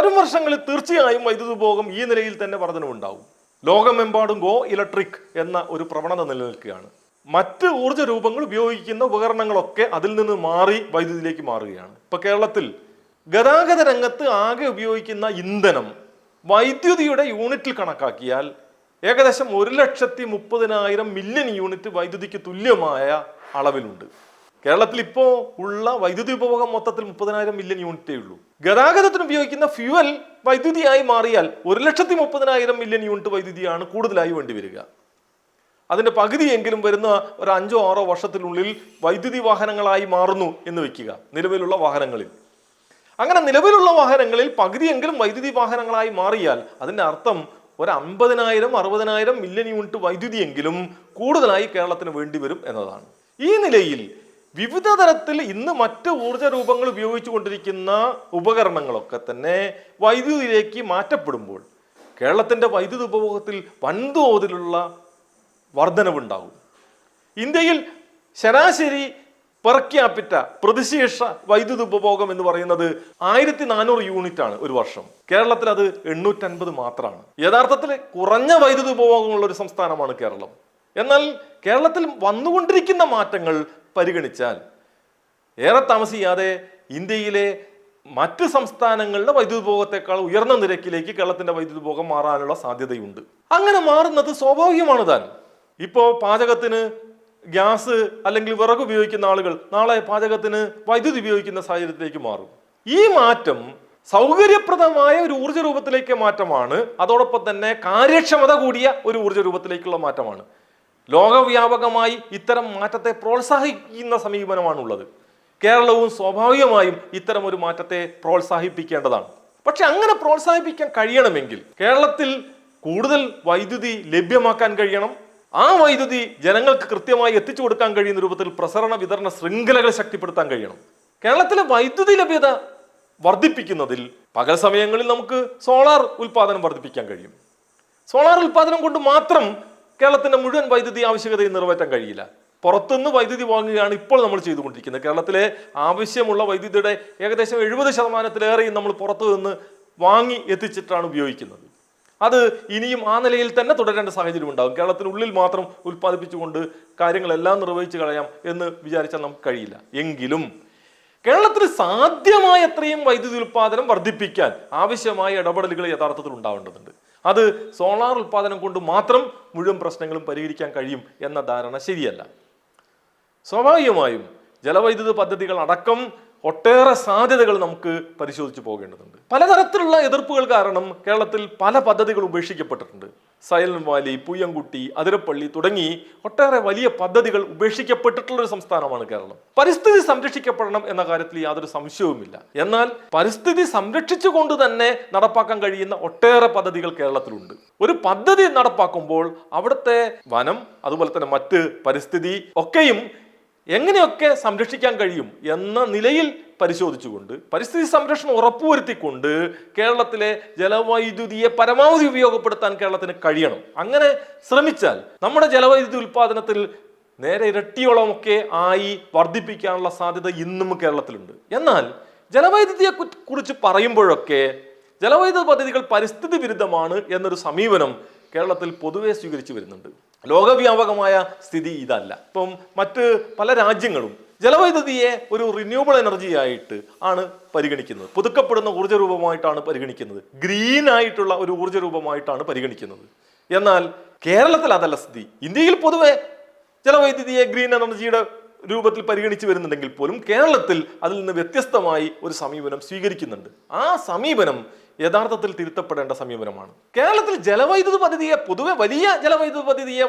വരും വർഷങ്ങളിൽ തീർച്ചയായും വൈദ്യുതി ഉപഭോഗം ഈ നിലയിൽ തന്നെ വർധനവുണ്ടാവും. ലോകമെമ്പാടും ഗോ ഇലക്ട്രിക് എന്ന ഒരു പ്രവണത നിലനിൽക്കുകയാണ്. മറ്റ് ഊർജ രൂപങ്ങൾ ഉപയോഗിക്കുന്ന ഉപകരണങ്ങളൊക്കെ അതിൽ നിന്ന് മാറി വൈദ്യുതിയിലേക്ക് മാറുകയാണ്. ഇപ്പൊ കേരളത്തിൽ ഗതാഗത രംഗത്ത് ആകെ ഉപയോഗിക്കുന്ന ഇന്ധനം വൈദ്യുതിയുടെ യൂണിറ്റിൽ കണക്കാക്കിയാൽ ഏകദേശം ഒരു ലക്ഷത്തി മുപ്പതിനായിരം മില്യൺ യൂണിറ്റ് വൈദ്യുതിക്ക് തുല്യമായ അളവിലുണ്ട്. കേരളത്തിൽ ഇപ്പോൾ ഉള്ള വൈദ്യുതി ഉപഭോഗം മൊത്തത്തിൽ മുപ്പതിനായിരം മില്യൺ യൂണിറ്റേ ഉള്ളൂ. ഗതാഗതത്തിന് ഉപയോഗിക്കുന്ന ഫ്യുവൽ വൈദ്യുതിയായി മാറിയാൽ ഒരു ലക്ഷത്തി മുപ്പതിനായിരം മില്യൺ യൂണിറ്റ് വൈദ്യുതിയാണ് കൂടുതലായി വേണ്ടി വരിക. അതിന്റെ പകുതിയെങ്കിലും വരുന്ന ഒരു അഞ്ചോ ആറോ വർഷത്തിനുള്ളിൽ വൈദ്യുതി വാഹനങ്ങളായി മാറുന്നു എന്ന് വെക്കുക നിലവിലുള്ള വാഹനങ്ങളിൽ. അങ്ങനെ നിലവിലുള്ള വാഹനങ്ങളിൽ പകുതിയെങ്കിലും വൈദ്യുതി വാഹനങ്ങളായി മാറിയാൽ അതിന്റെ അർത്ഥം ഒരു അമ്പതിനായിരം അറുപതിനായിരം മില്യൺ യൂണിറ്റ് വൈദ്യുതിയെങ്കിലും കൂടുതലായി കേരളത്തിന് വേണ്ടി വരും എന്നതാണ്. ഈ നിലയിൽ വിവിധ തരത്തിൽ ഇന്ന് മറ്റ് ഊർജ രൂപങ്ങൾ ഉപയോഗിച്ചു കൊണ്ടിരിക്കുന്ന ഉപകരണങ്ങളൊക്കെ തന്നെ വൈദ്യുതിയിലേക്ക് മാറ്റപ്പെടുമ്പോൾ കേരളത്തിന്റെ വൈദ്യുതി ഉപഭോഗത്തിൽ വൻതോതിലുള്ള വർധനവുണ്ടാകും. ഇന്ത്യയിൽ ശരാശരി പെർ പ്രതിശേഷ വൈദ്യുതി ഉപഭോഗം എന്ന് പറയുന്നത് ആയിരത്തി നാനൂറ് യൂണിറ്റ് ആണ് ഒരു വർഷം. കേരളത്തിൽ അത് എണ്ണൂറ്റൻപത് മാത്രമാണ്. യഥാർത്ഥത്തിൽ കുറഞ്ഞ വൈദ്യുതി ഉപഭോഗമുള്ള ഒരു സംസ്ഥാനമാണ് കേരളം. എന്നാൽ കേരളത്തിൽ വന്നുകൊണ്ടിരിക്കുന്ന മാറ്റങ്ങൾ പരിഗണിച്ചാൽ ഏറെ താമസിയാതെ ഇന്ത്യയിലെ മറ്റ് സംസ്ഥാനങ്ങളുടെ വൈദ്യുതി ഉപഭോഗത്തെക്കാൾ ഉയർന്ന നിരക്കിലേക്ക് കേരളത്തിന്റെ വൈദ്യുതി ഉപഭോഗം മാറാനുള്ള സാധ്യതയുണ്ട്. അങ്ങനെ മാറുന്നത് സ്വാഭാവികമാണ് താൻ. ഇപ്പോൾ പാചകത്തിന് ഗ്യാസ് അല്ലെങ്കിൽ വിറക് ഉപയോഗിക്കുന്ന ആളുകൾ നാളെ പാചകത്തിന് വൈദ്യുതി ഉപയോഗിക്കുന്ന സാഹചര്യത്തിലേക്ക് മാറും. ഈ മാറ്റം സൗകര്യപ്രദമായ ഒരു ഊർജ രൂപത്തിലേക്ക് മാറ്റമാണ്. അതോടൊപ്പം തന്നെ കാര്യക്ഷമത കൂടിയ ഒരു ഊർജ രൂപത്തിലേക്കുള്ള മാറ്റമാണ്. ലോകവ്യാപകമായി ഇത്തരം മാറ്റത്തെ പ്രോത്സാഹിപ്പിക്കുന്ന സമീപനമാണുള്ളത്. കേരളവും സ്വാഭാവികമായും ഇത്തരം ഒരു മാറ്റത്തെ പ്രോത്സാഹിപ്പിക്കേണ്ടതാണ്. പക്ഷെ അങ്ങനെ പ്രോത്സാഹിപ്പിക്കാൻ കഴിയണമെങ്കിൽ കേരളത്തിൽ കൂടുതൽ വൈദ്യുതി ലഭ്യമാക്കാൻ കഴിയണം. ആ വൈദ്യുതി ജനങ്ങൾക്ക് കൃത്യമായി എത്തിച്ചു കൊടുക്കാൻ കഴിയുന്ന രൂപത്തിൽ പ്രസരണ വിതരണ ശൃംഖലകൾ ശക്തിപ്പെടുത്താൻ കഴിയണം. കേരളത്തിലെ വൈദ്യുതി ലഭ്യത വർദ്ധിപ്പിക്കുന്നതിൽ പകൽ സമയങ്ങളിൽ നമുക്ക് സോളാർ ഉൽപാദനം വർദ്ധിപ്പിക്കാൻ കഴിയും. സോളാർ ഉൽപാദനം കൊണ്ട് മാത്രം കേരളത്തിന്റെ മുഴുവൻ വൈദ്യുതി ആവശ്യകതയും നിറവേറ്റാൻ കഴിയില്ല. പുറത്തുനിന്ന് വൈദ്യുതി വാങ്ങുകയാണ് ഇപ്പോൾ നമ്മൾ ചെയ്തുകൊണ്ടിരിക്കുന്നത്. കേരളത്തിലെ ആവശ്യമുള്ള വൈദ്യുതിയുടെ ഏകദേശം എഴുപത് ശതമാനത്തിലേറെയും നമ്മൾ പുറത്തു നിന്ന് വാങ്ങി എത്തിച്ചിട്ടാണ് ഉപയോഗിക്കുന്നത്. അത് ഇനിയും ആ നിലയിൽ തന്നെ തുടരേണ്ട സാഹചര്യം ഉണ്ടാകും. കേരളത്തിനുള്ളിൽ മാത്രം ഉൽപ്പാദിപ്പിച്ചുകൊണ്ട് കാര്യങ്ങളെല്ലാം നിർവഹിച്ചു കളയാം എന്ന് വിചാരിച്ചാൽ നമുക്ക് കഴിയില്ല. എങ്കിലും കേരളത്തിൽ സാധ്യമായ അത്രയും വൈദ്യുതി ഉൽപ്പാദനം വർദ്ധിപ്പിക്കാൻ ആവശ്യമായ ഇടപെടലുകൾ യഥാർത്ഥത്തിൽ ഉണ്ടാവേണ്ടതുണ്ട്. അത് സോളാർ ഉൽപ്പാദനം കൊണ്ട് മാത്രം മുഴുവൻ പ്രശ്നങ്ങളും പരിഹരിക്കാൻ കഴിയും എന്ന ധാരണ ശരിയല്ല. സ്വാഭാവികമായും ജലവൈദ്യുത പദ്ധതികൾ അടക്കം ഒട്ടേറെ സാധ്യതകൾ നമുക്ക് പരിശോധിച്ചു പോകേണ്ടതുണ്ട്. പലതരത്തിലുള്ള എതിർപ്പുകൾ കാരണം കേരളത്തിൽ പല പദ്ധതികൾ ഉപേക്ഷിക്കപ്പെട്ടിട്ടുണ്ട്. സൈലന്റ് വാലി പുയ്യൻകുട്ടി അതിരപ്പള്ളി തുടങ്ങി ഒട്ടേറെ വലിയ പദ്ധതികൾ ഉപേക്ഷിക്കപ്പെട്ടിട്ടുള്ള ഒരു സംസ്ഥാനമാണ് കേരളം. പരിസ്ഥിതി സംരക്ഷിക്കപ്പെടണം എന്ന കാര്യത്തിൽ യാതൊരു സംശയവുമില്ല. എന്നാൽ പരിസ്ഥിതി സംരക്ഷിച്ചുകൊണ്ട് തന്നെ നടപ്പാക്കാൻ കഴിയുന്ന ഒട്ടേറെ പദ്ധതികൾ കേരളത്തിലുണ്ട്. ഒരു പദ്ധതി നടപ്പാക്കുമ്പോൾ അവിടുത്തെ വനം അതുപോലെ തന്നെ മറ്റ് പരിസ്ഥിതി ഒക്കെയും എങ്ങനെയൊക്കെ സംരക്ഷിക്കാൻ കഴിയും എന്ന നിലയിൽ പരിശോധിച്ചുകൊണ്ട് പരിസ്ഥിതി സംരക്ഷണം ഉറപ്പുവരുത്തിക്കൊണ്ട് കേരളത്തിലെ ജലവൈദ്യുതിയെ പരമാവധി ഉപയോഗപ്പെടുത്താൻ കേരളത്തിന് കഴിയണം. അങ്ങനെ ശ്രമിച്ചാൽ നമ്മുടെ ജലവൈദ്യുതി ഉൽപ്പാദനത്തിൽ നേരെ ഇരട്ടിയോളമൊക്കെ ആയി വർദ്ധിപ്പിക്കാനുള്ള സാധ്യത ഇന്നും കേരളത്തിലുണ്ട്. എന്നാൽ ജലവൈദ്യുതിയെ കുറിച്ച് പറയുമ്പോഴൊക്കെ ജലവൈദ്യുത പദ്ധതികൾ പരിസ്ഥിതി വിരുദ്ധമാണ് എന്നൊരു സമീപനം കേരളത്തിൽ പൊതുവെ സ്വീകരിച്ചു വരുന്നുണ്ട്. ലോകവ്യാപകമായ സ്ഥിതി ഇതല്ല. ഇപ്പം മറ്റ് പല രാജ്യങ്ങളും ജലവൈദ്യുതിയെ ഒരു റിന്യൂവബിൾ എനർജി ആയിട്ട് ആണ് പരിഗണിക്കുന്നത്. പുതുക്കപ്പെടുന്ന ഊർജ രൂപമായിട്ടാണ് പരിഗണിക്കുന്നത്. ഗ്രീൻ ആയിട്ടുള്ള ഒരു ഊർജ രൂപമായിട്ടാണ് പരിഗണിക്കുന്നത്. എന്നാൽ കേരളത്തിൽ അതല്ല സ്ഥിതി. ഇന്ത്യയിൽ പൊതുവെ ജലവൈദ്യുതിയെ ഗ്രീൻ എനർജിയുടെ രൂപത്തിൽ പരിഗണിച്ച് വരുന്നുണ്ടെങ്കിൽ പോലും കേരളത്തിൽ അതിൽ നിന്ന് വ്യത്യസ്തമായി ഒരു സമീപനം സ്വീകരിക്കുന്നുണ്ട്. ആ സമീപനം യഥാർത്ഥത്തിൽ തിരുത്തപ്പെടേണ്ട സമീപനമാണ്. കേരളത്തിൽ ജലവൈദ്യുത പദ്ധതിയെ പൊതുവെ വലിയ ജലവൈദ്യുത പദ്ധതിയെ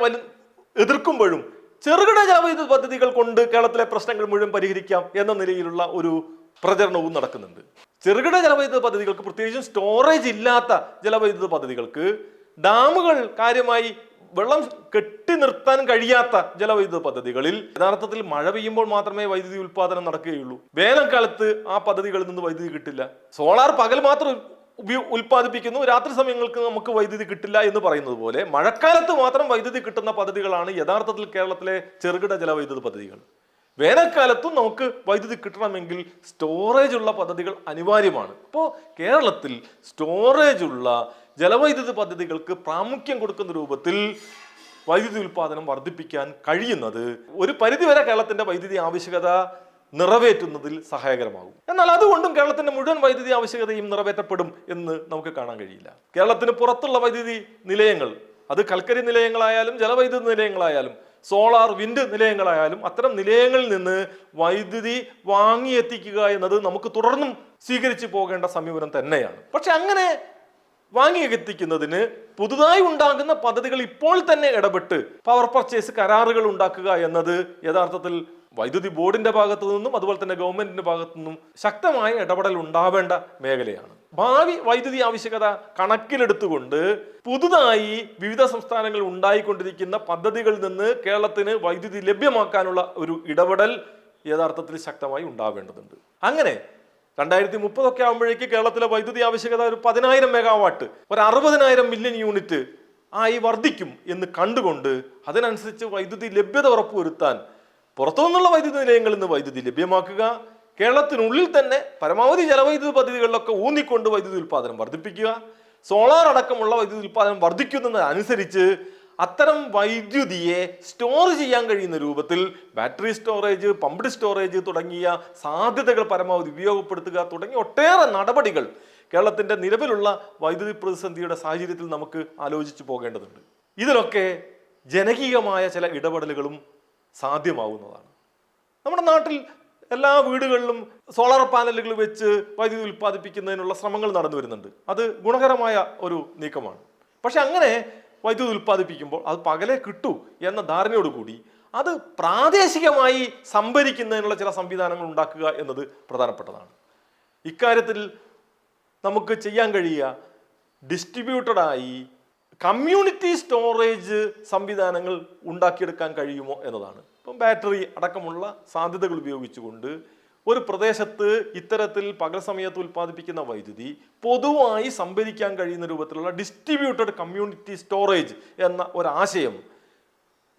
എതിർക്കുമ്പോഴും ചെറുകിട ജലവൈദ്യുത പദ്ധതികൾ കൊണ്ട് കേരളത്തിലെ പ്രശ്നങ്ങൾ മുഴുവൻ പരിഹരിക്കാം എന്ന നിലയിലുള്ള ഒരു പ്രചരണവും നടക്കുന്നുണ്ട്. ചെറുകിട ജലവൈദ്യുത പദ്ധതികൾക്ക് പ്രത്യേകിച്ചും സ്റ്റോറേജ് ഇല്ലാത്ത ജലവൈദ്യുത പദ്ധതികൾക്ക് ഡാമുകൾ കാര്യമായി വെള്ളം കെട്ടി നിർത്താൻ കഴിയാത്ത ജലവൈദ്യുത പദ്ധതികളിൽ യഥാർത്ഥത്തിൽ മഴ പെയ്യുമ്പോൾ മാത്രമേ വൈദ്യുതി ഉൽപാദനം നടക്കുകയുള്ളൂ. വേനൽക്കാലത്ത് ആ പദ്ധതികളിൽ നിന്ന് വൈദ്യുതി കിട്ടില്ല. സോളാർ പകൽ മാത്രം ഉൽപ്പാദിപ്പിക്കുന്നു. രാത്രി സമയങ്ങൾക്ക് നമുക്ക് വൈദ്യുതി കിട്ടില്ല എന്ന് പറയുന്നത് പോലെ മഴക്കാലത്ത് മാത്രം വൈദ്യുതി കിട്ടുന്ന പദ്ധതികളാണ് യഥാർത്ഥത്തിൽ കേരളത്തിലെ ചെറുകിട ജലവൈദ്യുത പദ്ധതികൾ. വേനൽക്കാലത്തും നമുക്ക് വൈദ്യുതി കിട്ടണമെങ്കിൽ സ്റ്റോറേജ് ഉള്ള പദ്ധതികൾ അനിവാര്യമാണ്. അപ്പോൾ കേരളത്തിൽ സ്റ്റോറേജ് ഉള്ള ജലവൈദ്യുത പദ്ധതികൾക്ക് പ്രാമുഖ്യം കൊടുക്കുന്ന രൂപത്തിൽ വൈദ്യുതി ഉൽപ്പാദനം വർദ്ധിപ്പിക്കാൻ കഴിയുന്നത് ഒരു പരിധിവരെ കേരളത്തിന്റെ വൈദ്യുതി ആവശ്യകത നിറവേറ്റുന്നതിൽ സഹായകരമാകും. എന്നാൽ അതുകൊണ്ടും കേരളത്തിന്റെ മുഴുവൻ വൈദ്യുതി ആവശ്യകതയും നിറവേറ്റപ്പെടും എന്ന് നമുക്ക് കാണാൻ കഴിയില്ല. കേരളത്തിന് പുറത്തുള്ള വൈദ്യുതി നിലയങ്ങൾ അത് കൽക്കരി നിലയങ്ങളായാലും ജലവൈദ്യുതി നിലയങ്ങളായാലും സോളാർ വിൻഡ് നിലയങ്ങളായാലും അത്തരം നിലയങ്ങളിൽ നിന്ന് വൈദ്യുതി വാങ്ങിയെത്തിക്കുക എന്നത് നമുക്ക് തുടർന്നും സ്വീകരിച്ചു പോകേണ്ട സമീപനം തന്നെയാണ്. പക്ഷെ അങ്ങനെ വാങ്ങിയെത്തിക്കുന്നതിന് പുതുതായി ഉണ്ടാകുന്ന പദ്ധതികൾ ഇപ്പോൾ തന്നെ ഇടപെട്ട് പവർ പർച്ചേസ് കരാറുകൾ ഉണ്ടാക്കുക എന്നത് യഥാർത്ഥത്തിൽ വൈദ്യുതി ബോർഡിന്റെ ഭാഗത്തു നിന്നും അതുപോലെ തന്നെ ഗവൺമെന്റിന്റെ ഭാഗത്തു നിന്നും ശക്തമായ ഇടപെടൽ ഉണ്ടാവേണ്ട മേഖലയാണ്. ഭാവി വൈദ്യുതി ആവശ്യകത കണക്കിലെടുത്തുകൊണ്ട് പുതുതായി വിവിധ സംസ്ഥാനങ്ങളിൽ ഉണ്ടായിക്കൊണ്ടിരിക്കുന്ന പദ്ധതികളിൽ നിന്ന് കേരളത്തിന് വൈദ്യുതി ലഭ്യമാക്കാനുള്ള ഒരു ഇടപെടൽ യഥാർത്ഥത്തിൽ ശക്തമായി ഉണ്ടാവേണ്ടതുണ്ട്. അങ്ങനെ രണ്ടായിരത്തി മുപ്പതൊക്കെ ആകുമ്പോഴേക്ക് കേരളത്തിലെ വൈദ്യുതി ആവശ്യകത ഒരു പതിനായിരം മെഗാവാട്ട് ഒരു അറുപതിനായിരം മില്യൺ യൂണിറ്റ് ആയി വർദ്ധിക്കും എന്ന് കണ്ടുകൊണ്ട് അതിനനുസരിച്ച് വൈദ്യുതി ലഭ്യത ഉറപ്പുവരുത്താൻ പുറത്തുനിന്നുള്ള വൈദ്യുതി നിലയങ്ങളിൽ നിന്ന് വൈദ്യുതി ലഭ്യമാക്കുക കേരളത്തിനുള്ളിൽ തന്നെ പരമാവധി ജലവൈദ്യുതി പദ്ധതികളിലൊക്കെ ഊന്നിക്കൊണ്ട് വൈദ്യുതി ഉൽപ്പാദനം വർദ്ധിപ്പിക്കുക സോളാർ അടക്കമുള്ള വൈദ്യുതി ഉൽപ്പാദനം വർദ്ധിക്കുന്നതനുസരിച്ച് അത്തരം വൈദ്യുതിയെ സ്റ്റോർ ചെയ്യാൻ കഴിയുന്ന രൂപത്തിൽ ബാറ്ററി സ്റ്റോറേജ് പമ്പ്ഡ് സ്റ്റോറേജ് തുടങ്ങിയ സാധ്യതകൾ പരമാവധി ഉപയോഗപ്പെടുത്തുക തുടങ്ങിയ ഒട്ടേറെ നടപടികൾ കേരളത്തിന്റെ നിലവിലുള്ള വൈദ്യുതി പ്രതിസന്ധിയുടെ സാഹചര്യത്തിൽ നമുക്ക് ആലോചിച്ചു പോകേണ്ടതുണ്ട്. ഇതിലൊക്കെ ജനകീയമായ ചില ഇടപെടലുകളും സാധ്യമാവുന്നതാണ്. നമ്മുടെ നാട്ടിൽ എല്ലാ വീടുകളിലും സോളാർ പാനലുകൾ വെച്ച് വൈദ്യുതി ഉൽപ്പാദിപ്പിക്കുന്നതിനുള്ള ശ്രമങ്ങൾ നടന്നു വരുന്നുണ്ട്. അത് ഗുണകരമായ ഒരു നീക്കമാണ്. പക്ഷെ അങ്ങനെ വൈദ്യുതി ഉൽപ്പാദിപ്പിക്കുമ്പോൾ അത് പകലെ കിട്ടൂ എന്ന ധാരണയോടുകൂടി അത് പ്രാദേശികമായി സംഭരിക്കുന്നതിനുള്ള ചില സംവിധാനങ്ങൾ ഉണ്ടാക്കുക എന്നത് പ്രധാനപ്പെട്ടതാണ്. ഇക്കാര്യത്തിൽ നമുക്ക് ചെയ്യാൻ കഴിയുക ഡിസ്ട്രിബ്യൂട്ടഡായി കമ്മ്യൂണിറ്റി സ്റ്റോറേജ് സംവിധാനങ്ങൾ ഉണ്ടാക്കിയെടുക്കാൻ കഴിയുമോ എന്നതാണ്. ഇപ്പം ബാറ്ററി അടക്കമുള്ള സാധ്യതകൾ ഉപയോഗിച്ചുകൊണ്ട് ഒരു പ്രദേശത്ത് ഇത്തരത്തിൽ പകൽ സമയത്ത് ഉൽപ്പാദിപ്പിക്കുന്ന വൈദ്യുതി പൊതുവായി സംഭരിക്കാൻ കഴിയുന്ന രൂപത്തിലുള്ള ഡിസ്ട്രിബ്യൂട്ടഡ് കമ്മ്യൂണിറ്റി സ്റ്റോറേജ് എന്ന ഒരാശയം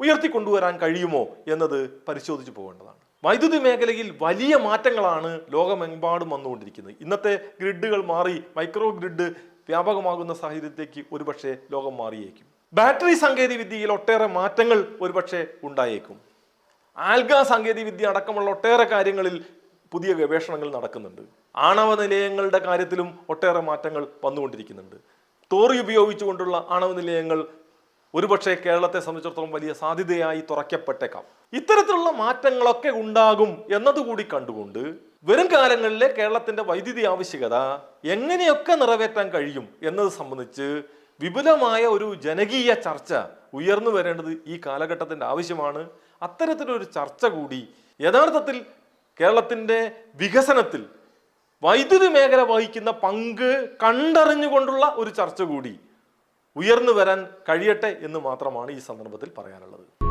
ഉയർത്തിക്കൊണ്ടുവരാൻ കഴിയുമോ എന്നത് പരിശോധിച്ചു പോകേണ്ടതാണ്. വൈദ്യുതി മേഖലയിൽ വലിയ മാറ്റങ്ങളാണ് ലോകമെമ്പാടും വന്നുകൊണ്ടിരിക്കുന്നത്. ഇന്നത്തെ ഗ്രിഡുകൾ മാറി മൈക്രോ ഗ്രിഡ് വ്യാപകമാകുന്ന സാഹചര്യത്തേക്ക് ഒരുപക്ഷെ ലോകം മാറിയേക്കും. ബാറ്ററി സാങ്കേതിക വിദ്യയിൽ ഒട്ടേറെ മാറ്റങ്ങൾ ഒരുപക്ഷെ ഉണ്ടായേക്കും. ആൽഗ സാങ്കേതിക വിദ്യ അടക്കമുള്ള ഒട്ടേറെ കാര്യങ്ങളിൽ പുതിയ ഗവേഷണങ്ങൾ നടക്കുന്നുണ്ട്. ആണവ നിലയങ്ങളുടെ കാര്യത്തിലും ഒട്ടേറെ മാറ്റങ്ങൾ വന്നുകൊണ്ടിരിക്കുന്നുണ്ട്. തോറി ഉപയോഗിച്ചുകൊണ്ടുള്ള ആണവ നിലയങ്ങൾ ഒരുപക്ഷെ കേരളത്തെ സംബന്ധിച്ചിടത്തോളം വലിയ സാധ്യതയായി തുറക്കപ്പെട്ടേക്കാം. ഇത്തരത്തിലുള്ള മാറ്റങ്ങളൊക്കെ ഉണ്ടാകും എന്നതുകൂടി കണ്ടുകൊണ്ട് വരും കാലങ്ങളിലെ കേരളത്തിന്റെ വൈദ്യുതി ആവശ്യകത എങ്ങനെയൊക്കെ നിറവേറ്റാൻ കഴിയും എന്നത് സംബന്ധിച്ച് വിപുലമായ ഒരു ജനകീയ ചർച്ച ഉയർന്നു വരേണ്ടത് ഈ കാലഘട്ടത്തിന്റെ ആവശ്യമാണ്. അത്തരത്തിലൊരു ചർച്ച കൂടി യഥാർത്ഥത്തിൽ കേരളത്തിന്റെ വികസനത്തിൽ വൈദ്യുതി മേഖല വഹിക്കുന്ന പങ്ക് കണ്ടറിഞ്ഞുകൊണ്ടുള്ള ഒരു ചർച്ച കൂടി ഉയർന്നു വരാൻ കഴിയട്ടെ എന്ന് മാത്രമാണ് ഈ സന്ദർഭത്തിൽ പറയാനുള്ളത്.